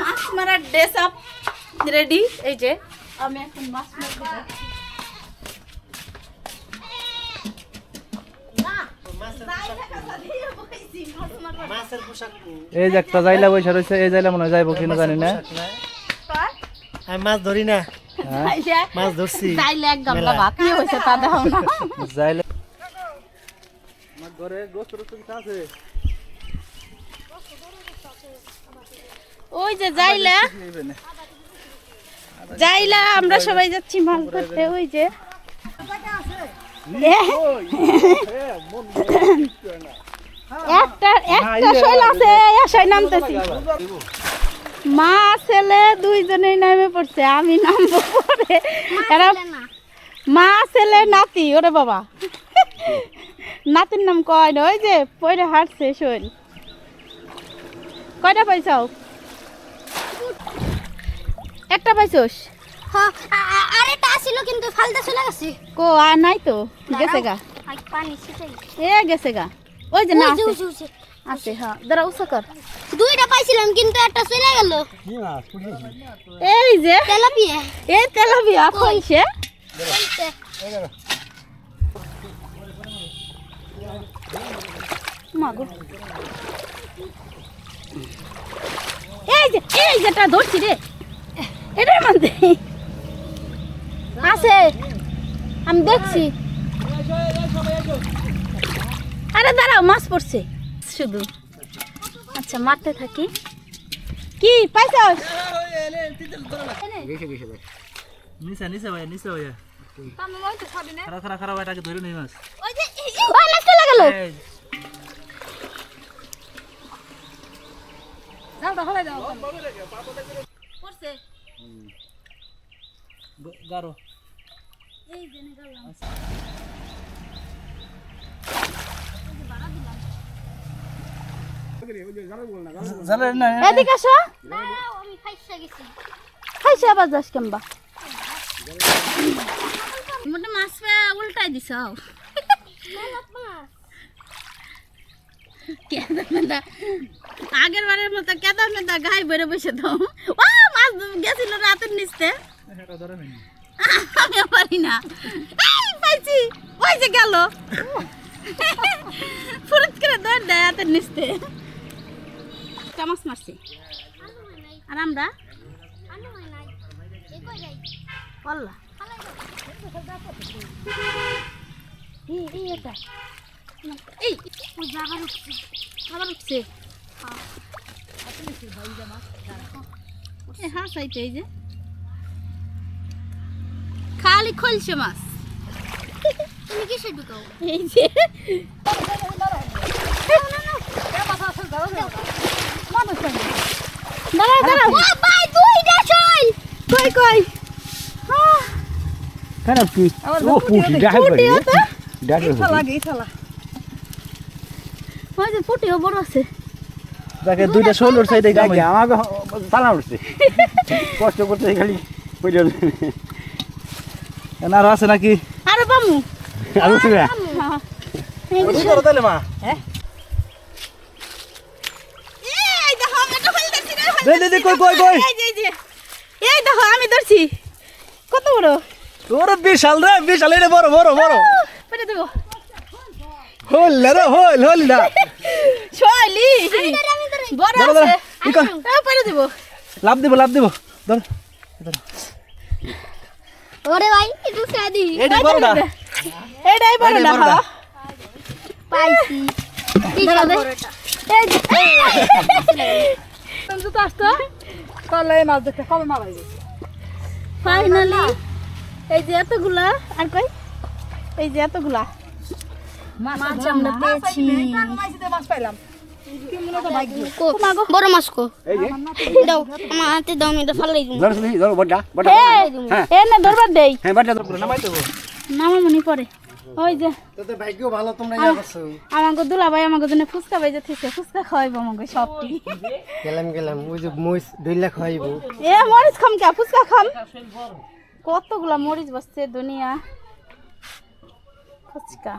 মাছ মারার dress up ready এই যে আমি এখন মাছ মারতে যাচ্ছি। মাছের পোশাক এই যে একটা জাইলা বৈশা রয়েছে এই জাইলা মনে হয় যাইবো কিনা জানি না। আমি মাছ ধরি না। হ্যাঁ? মাছ ধরছি। তাইলে এক গামলা ভাত কি হয়েছে তা দাও না। জাইলা আমার ঘরে গোস্ত রোস্ত আছে। ওই যে যাইলা যাইলা আমরা সবাই যাচ্ছি মাছ ধরতে ওই যে। একটা একটা শৈল আছে আশায় নামতেছি। মা ছেলে দুইজনেই নামে পড়ছে আমি নামবো পরে। এরা মা ছেলে নাতি ওরে বাবা। নাতির নাম কয় না ওই যে পরে হাঁটছে শৈল। কয়টা পাইছাও? একটা পাইছস? হ্যাঁ আ- আ- আরেকটা আসিল কিন্তু ফালতে চলে গেছে। কো আর নাই তো গেছে গা। আর পানি ছিটাই। এ গেছে গা। ওই যে না ওই যে, আছে। ওই যে, ওই যে। আছে হ্যাঁ দাঁড়া উঁচা কর। দুইটা পাইছিলাম কিন্তু একটা চলে গেল। এই যে তেলাপিয়া। এই তেলাপিয়া কইছে মাগো। এই যে এই যেটা ধরছি রে। এটার মধ্যে। আছে। আমি দেখছি। আরে দাঁড়াও মাছ পড়ছে। শুধু। আচ্ছা মারতে থাকি। কি পাইছস? নিচে নিচে ভাইয়া নিচে ভাইয়া। খারাপ খারাপ খারাপ এটাকে ধরে নেই মাছ। ওই যে ওই মাছ চলে গেল এই পড়ছে? গ- গারো। জালে এদিকে আসো। আমি ফাইসা গেছি। খাইছে আবার যাস কেমবা। মোটা মাছ উল্টাই দিছ আগের বারের মতো কেদারনাথা গায়ে বেড়ে বসে তো। ও মাছ গেছিল রাতের নিচতে। এটা ধরে নেই আমি পারি না। এই, পাইছি। ওই যে গেল। ফুরত করে ধর দেয় হাতের নিচতে। চামচ মারছি। আর আমরা? আনো এই উঠছে আবার উঠছে এই যে। খালি খলছে মাছ। তুমি কিসে ঢুকাও? এই যে। দাঁড়াও দাঁড়াও। ও ভাই দুইটা চল কই কই? খারাপ কি ও পুটি ডাকে পুঁটিও তো ডাকে ওই যে পুটিও বড় আছে। দেখে দুইটা সাইডে ডাকে গামাই আমাকে পালা উঠছে। কষ্ট করতে খালি পড়ে আর আছে নাকি? আরে বামু। আর উঠবে হ্যাঁ। এই যে করো তাহলে মা। দেখো ফেল দে কই কই কই? এই দেখো আমি ধরছি। কত বড়? ওরে বিশাল রে বিশাল। এটা বড় বড় বড়। পেটে দেবো। হল রে হল হল না শৈলি বড় আছে। ই কর। এই লাভ দিব লাভ দিব। ধর। ওরে ভাই একটু সাদি এইটাই বড় না? পাইছি। দাঁড়া দে এই যে তুমি তো আসতো। তাহলে মাছ দেখতে কবে মারাই ফাইনালি এই যে এতগুলা আর কই? এই যে এতগুলা। মাছ আমরা পেয়েছি। কো বড় মাছ কো। দাও আমার হাতে দাও এটা ফালাই দিই ধর শুনি ধর বড়টা বড়টা হ্যাঁ। এ না ধরবার দেই। হ্যাঁ বড়টা ধর। নামাই দেবো। নামা মনি পরে। ওই যে। তোদের ভাগ্য ভালো তোমরা ইয়া করছ। আমাকে দুলা ভাই আমাকে জন্য ফুচকা খাওয়াইবো আমাকে সবটি। গেলাম গেলাম ওই যে মহিষ দুইলা খাইবো এ মরিচ খাম কে? ফুচকা খাম। কতগুলা মরিচ বসছে দুনিয়া। ফুচকা